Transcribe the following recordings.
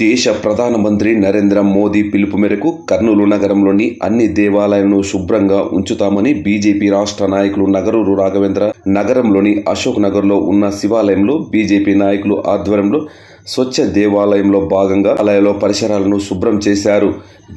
దేశ ప్రధానమంత్రి నరేంద్ర మోదీ పిలుపు మేరకు కర్నూలు నగరంలోని అన్ని దేవాలయాలను శుభ్రంగా ఉంచుతామని బీజేపీ రాష్ట్ర నాయకులు నగరూరు రాఘవేంద్ర నగరంలోని అశోక్ నగర్లో ఉన్న శివాలయంలో బీజేపీ నాయకులు ఆధ్వర్యంలో స్వచ్ఛ దేవాలయంలో భాగంగా ఆలయాల పరిసరాలను శుభ్రం చేశారు.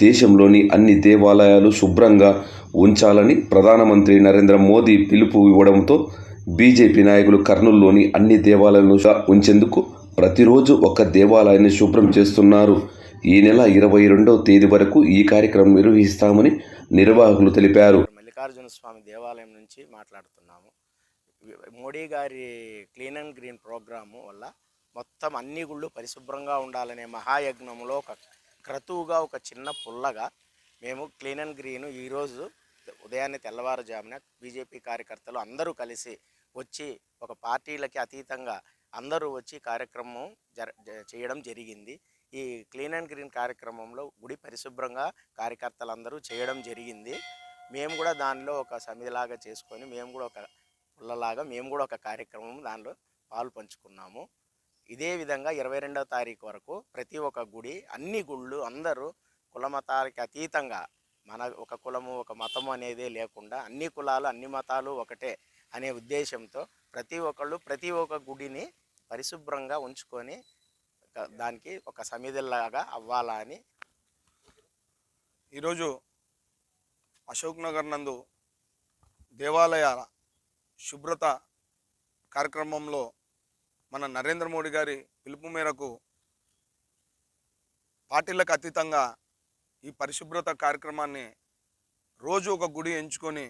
దేశంలోని అన్ని దేవాలయాలు శుభ్రంగా ఉంచాలని ప్రధానమంత్రి నరేంద్ర మోదీ పిలుపు ఇవ్వడంతో బీజేపీ నాయకులు కర్నూలులోని అన్ని దేవాలయాలను ఉంచేందుకు ప్రతిరోజు ఒక దేవాలయాన్ని శుభ్రం చేస్తున్నారు. ఈ నెల ఇరవై రెండవ తేదీ వరకు ఈ కార్యక్రమం నిర్వహిస్తామని నిర్వాహకులు తెలిపారు. మల్లికార్జున స్వామి దేవాలయం నుంచి మాట్లాడుతున్నాము. మోడీ గారి క్లీన్ అండ్ గ్రీన్ ప్రోగ్రాము వల్ల మొత్తం అన్ని గుళ్ళు పరిశుభ్రంగా ఉండాలనే మహాయజ్ఞంలో ఒక క్రతువుగా ఒక చిన్న పుల్లగా మేము క్లీన్ అండ్ గ్రీన్ ఈరోజు ఉదయాన్నే తెల్లవారుజామున బీజేపీ కార్యకర్తలు అందరూ కలిసి వచ్చి ఒక పార్టీలకి అతీతంగా అందరూ వచ్చి కార్యక్రమం జర జ- చేయడం జరిగింది. ఈ క్లీన్ అండ్ గ్రీన్ కార్యక్రమంలో గుడి పరిశుభ్రంగా కార్యకర్తలందరూ చేయడం జరిగింది. మేము కూడా దానిలో ఒక సమిధిలాగా చేసుకొని మేము కూడా ఒక పుల్లలాగా మేము కూడా ఒక కార్యక్రమం దానిలో పాలు పంచుకున్నాము. ఇదే విధంగా ఇరవై రెండవ తారీఖు వరకు ప్రతి ఒక్క గుడి అన్ని గుళ్ళు అందరూ కుల మతాలకి అతీతంగా మన ఒక కులము ఒక మతము అనేదే లేకుండా అన్ని కులాలు అన్ని మతాలు ఒకటే అనే ఉద్దేశంతో ప్రతి ఒక్కళ్ళు ప్రతి ఒక్క గుడిని పరిశుభ్రంగా ఉంచుకొని దానికి ఒక సమిధిలాగా అవ్వాలా అని ఈరోజు అశోక్ నగర్ నందు దేవాలయాల శుభ్రత కార్యక్రమంలో మన నరేంద్ర మోడీ గారి పిలుపు మేరకు పార్టీలకు అతీతంగా ఈ పరిశుభ్రత కార్యక్రమాన్ని రోజు ఒక గుడి ఎంచుకొని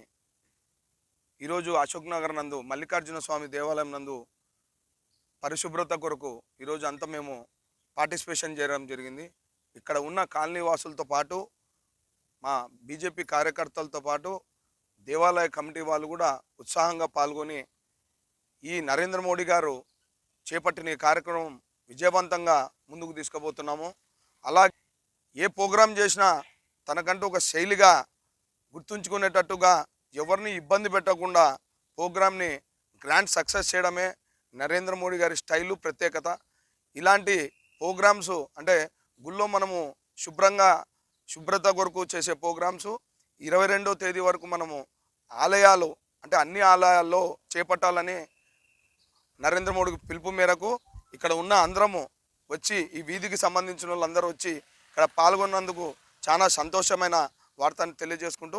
ఈరోజు అశోక్ నగర్ నందు మల్లికార్జున స్వామి దేవాలయం నందు పరిశుభ్రత కొరకు ఈరోజు అంతా మేము పార్టిసిపేషన్ చేయడం జరిగింది. ఇక్కడ ఉన్న కాలనీ వాసులతో పాటు మా బీజేపీ కార్యకర్తలతో పాటు దేవాలయ కమిటీ వాళ్ళు కూడా ఉత్సాహంగా పాల్గొని ఈ నరేంద్ర మోడీ గారు చేపట్టిన ఈ కార్యక్రమం విజయవంతంగా ముందుకు తీసుకుపోతున్నాము. అలా ఏ ప్రోగ్రాం చేసినా తనకంటూ ఒక శైలిగా గుర్తుంచుకునేటట్టుగా ఎవరిని ఇబ్బంది పెట్టకుండా ప్రోగ్రామ్ని గ్రాండ్ సక్సెస్ చేయడమే నరేంద్ర మోడీ గారి స్టైలు ప్రత్యేకత ఇలాంటి ప్రోగ్రామ్స్ అంటే గుళ్ళో మనము శుభ్రంగా శుభ్రత కొరకు చేసే ప్రోగ్రామ్స్ ఇరవై రెండో తేదీ వరకు మనము ఆలయాలు అంటే అన్ని ఆలయాల్లో చేపట్టాలని నరేంద్ర మోడీ పిలుపు మేరకు ఇక్కడ ఉన్న అందరము వచ్చి ఈ వీధికి సంబంధించిన వాళ్ళందరూ వచ్చి ఇక్కడ పాల్గొన్నందుకు చాలా సంతోషమైన వార్తను తెలియజేసుకుంటూ